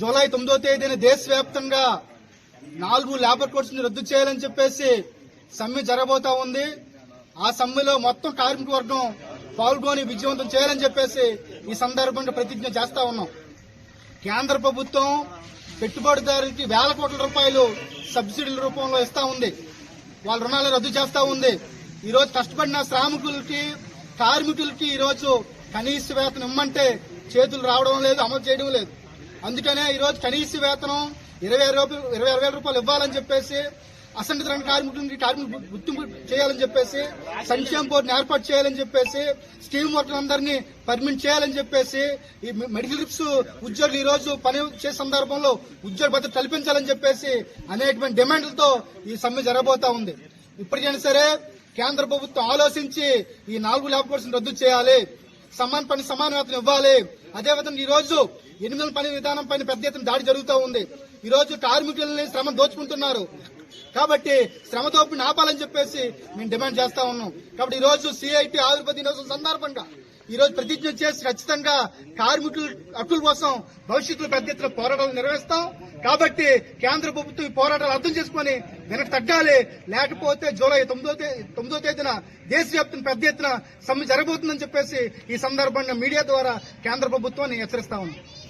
July తొమ్మిదో తేదీన దేశవ్యాప్తంగా నాలుగు లేబర్ కోడ్స్ రద్దు చేయాలని చెప్పేసి సమ్మె జరగబోతా ఉంది. ఆ సమ్మెలో మొత్తం కార్మిక వర్గం పాల్గొని విజయవంతం చేయాలని చెప్పేసి ఈ సందర్భంగా ప్రతిజ్ఞ చేస్తా ఉన్నాం. కేంద్ర ప్రభుత్వం పెట్టుబడిదారులకి వేల కోట్ల రూపాయలు సబ్సిడీల రూపంలో ఇస్తా ఉంది. వాళ్ళ రుణాలు రద్దు చేస్తా ఉంది. ఈరోజు కష్టపడిన శ్రామికులకి కార్మికులకి ఈరోజు కనీస వేతనం ఇమ్మంటే చేతులు రావడం లేదు అమలు చేయడం లేదు. అందుకనే ఈరోజు కనీస వేతనం ఇరవై రూపాయలు ఇరవై వేల రూపాయలు ఇవ్వాలని చెప్పేసి అసంఘటిత రంగ కార్మికులకి కార్మికులు గుర్తింపు చేయాలని చెప్పేసి సంక్షేమ బోర్డుని ఏర్పాటు చేయాలని చెప్పేసి స్కీమ్ వర్కర్లందరినీ పర్మిట్ చేయాలని చెప్పేసి ఈ మెడికల్ రిప్స్ ఉద్యోగులు ఈ రోజు పని చేసే సందర్భంలో ఉద్యోగ భద్రత కల్పించాలని చెప్పేసి అనేకమైన డిమాండ్లతో ఈ సమ్మె జరగబోతా ఉంది. ఇప్పటికైనా సరే కేంద్ర ప్రభుత్వం ఆలోచించి ఈ నాలుగు ల్యాబ్ కోర్సును రద్దు చేయాలి. సమాన పని సమాన వేతనం ఇవ్వాలి. అదేవిధంగా ఈ రోజు ఎనిమిది పని విధానం పైన పెద్ద ఎత్తున దాడి జరుగుతూ ఉంది. ఈ రోజు కార్మికులని శ్రమ దోచుకుంటున్నారు. కాబట్టి శ్రమ దోపిడిని ఆపాలని చెప్పేసి మేము డిమాండ్ చేస్తా ఉన్నాం. కాబట్టి ఈ రోజు సిఐటి ఆవిర్భ దినోత్సవం సందర్భంగా ఈ రోజు ప్రతిజ్ఞ చేసి ఖచ్చితంగా కార్మికుల హక్కుల కోసం భవిష్యత్తులో పెద్ద ఎత్తున పోరాటాలు నిర్వహిస్తాం. కాబట్టి కేంద్ర ప్రభుత్వం ఈ పోరాటాలు అర్థం చేసుకుని వెనక్కి తగ్గాలి. లేకపోతే జూలై తొమ్మిదో తొమ్మిదో తేదీన దేశవ్యాప్తంగా పెద్ద ఎత్తున సమ్మె జరగబోతుందని చెప్పేసి ఈ సందర్భంగా మీడియా ద్వారా కేంద్ర ప్రభుత్వాన్ని హెచ్చరిస్తా ఉంది